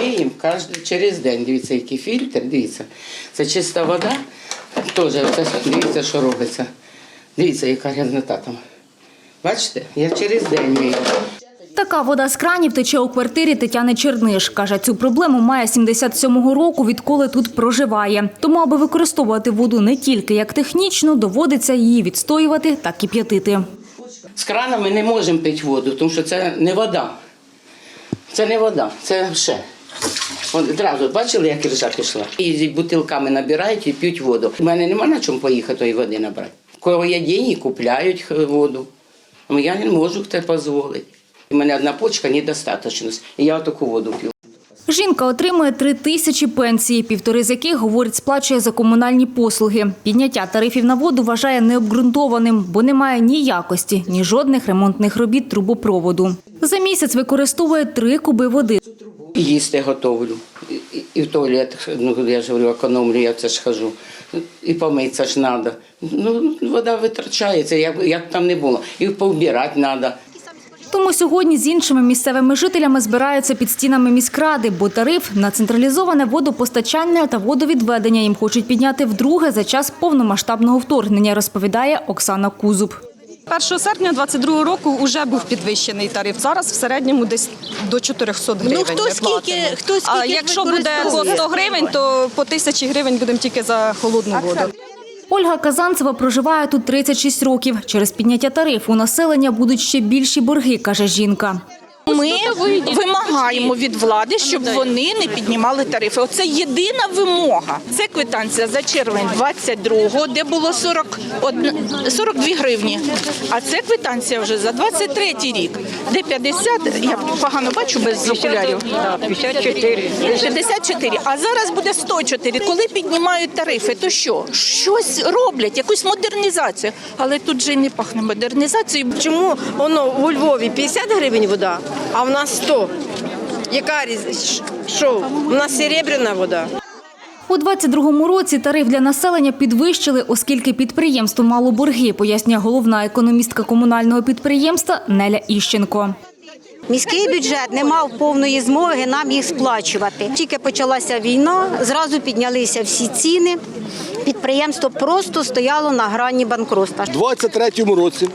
миємо кожен, через день. Дивіться, який фільтр, дивіться. Це чиста вода. Теж, це, дивіться, що робиться. Дивіться, яка грязнота там. Бачите? Я через день мию. Така вода з кранів тече у квартирі Тетяни Черниш. Каже, цю проблему має 77-го року, відколи тут проживає. Тому, аби використовувати воду не тільки як технічну, доводиться її відстоювати та кип'ятити. З крана ми не можемо пити воду, тому що це не вода. Це не вода, це ще. Одразу бачили, як іржа пішла? І з бутилками набирають і п'ють воду. У мене нема на чому поїхати води набрати. Кого є деньги, купляють воду. Я не можу це дозволити. У мене одна почка недостатньо. І я таку воду п'ю. Жінка отримує три тисячі пенсії, півтори з яких, говорить, сплачує за комунальні послуги. Підняття тарифів на воду вважає необґрунтованим, бо немає ні якості, ні жодних ремонтних робіт трубопроводу. За місяць використовує три куби води. Їсти готовлю. І, в туалет, ну я ж говорю, економлю, я це ж хожу. І помитися ж треба. Ну, вода витрачається, як, як там не було. І повбирати треба. Тому сьогодні з іншими місцевими жителями збираються під стінами міськради, бо тариф на централізоване водопостачання та водовідведення їм хочуть підняти вдруге за час повномасштабного вторгнення, розповідає Оксана Кузуб. 1 серпня 22 року вже був підвищений тариф. Зараз в середньому десь до 400 гривень. Ну, хто скільки- хто скільки а якщо буде по 100 гривень, то по тисячі гривень будемо тільки за холодну воду. Ольга Казанцева проживає тут 36 років. Через підняття тарифу населення будуть ще більші борги, каже жінка. Ми вимагаємо від влади, щоб вони не піднімали тарифи. Оце єдина вимога. Це квитанція за червень 22-го, де було 41, 42 гривні. А це квитанція вже за 23 рік, де 50, я погано бачу без окулярів. 54. 54. А зараз буде 104. Коли піднімають тарифи, то що? Щось роблять, якусь модернізацію. Але тут же й не пахне модернізацією. Чому воно у Львові 50 гривень вода, а в нас 100? Яка різниця? Що? У нас серебряна вода. У 22-му році тариф для населення підвищили, оскільки підприємство мало борги, пояснює головна економістка комунального підприємства Неля Іщенко. Міський бюджет не мав повної змоги нам їх сплачувати. Тільки почалася війна, зразу піднялися всі ціни. Підприємство просто стояло на грані банкротства. У 23-му році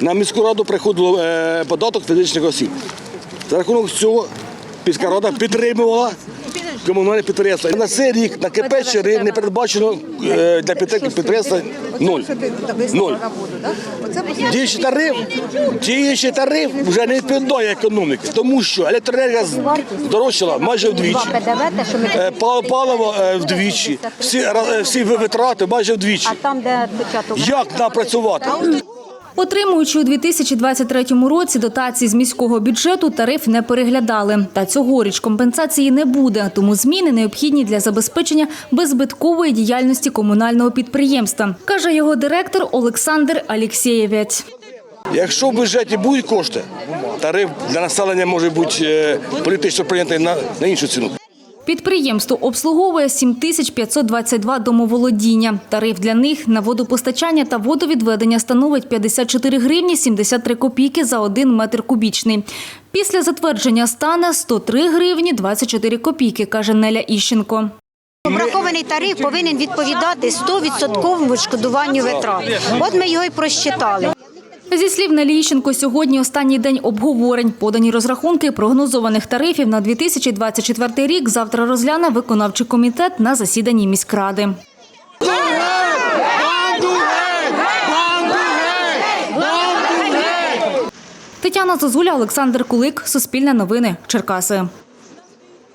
на міську раду приходило е, податок фізичних осіб. За рахунок цього міська рада підтримувала комунальне підприємство. На цей рік на КП «Щири» не передбачено е, для підтримки підприємства ноль. Ноль. Діючий тариф, діючий тариф вже не відповідає економіки, тому що електроенергія здорожчала майже вдвічі. Е, Паливо вдвічі, всі, всі витрати майже вдвічі. Як нам працювати? Отримуючи у 2023 році дотації з міського бюджету, тариф не переглядали. Та цьогоріч компенсації не буде, тому зміни необхідні для забезпечення беззбиткової діяльності комунального підприємства, каже його директор Олександр Алєксєєвець. Якщо в бюджеті будуть кошти, тариф для населення може бути е, політично прийнятий на, на іншу ціну. Підприємство обслуговує 7522 домоволодіння. Тариф для них на водопостачання та водовідведення становить 54 гривні 73 копійки за один метр кубічний. Після затвердження стане 103 гривні 24 копійки, каже Неля Іщенко. Обрахований тариф повинен відповідати 100% відшкодуванню витрат. От ми його і просчитали. Зі слів Нелі Іщенко, сьогодні останній день обговорень. Подані розрахунки прогнозованих тарифів на 2024 рік завтра розгляне виконавчий комітет на засіданні міськради. Тетяна Зозуля, Олександр Кулик, Суспільне новини, Черкаси.